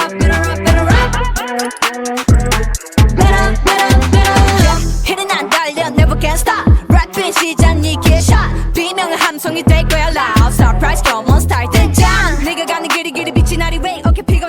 ย내 시작 니게샷 비명은 함성이 될 거야 loud surprise come on start then 짠 내가 가는 길이 길이 빛이 나리 way okay